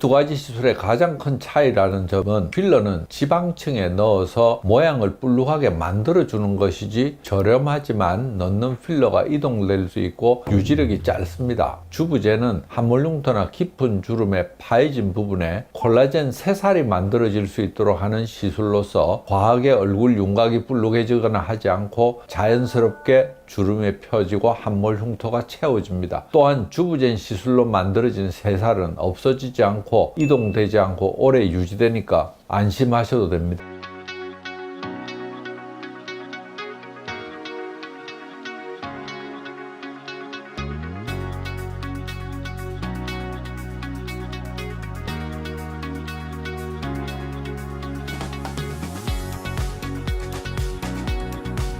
두 가지 시술의 가장 큰 차이라는 점은 필러는 지방층에 넣어서 모양을 볼록하게 만들어주는 것이지 저렴하지만 넣는 필러가 이동될 수 있고 유지력이 짧습니다. 주부제는 흉터나 깊은 주름의 파해진 부분에 콜라겐 새살이 만들어질 수 있도록 하는 시술로서 과하게 얼굴 윤곽이 볼록해지거나 하지 않고 자연스럽게 주름이 펴지고 함몰 흉터가 채워집니다. 또한 주부젠 시술로 만들어진 새살은 없어지지 않고 이동되지 않고 오래 유지되니까 안심하셔도 됩니다.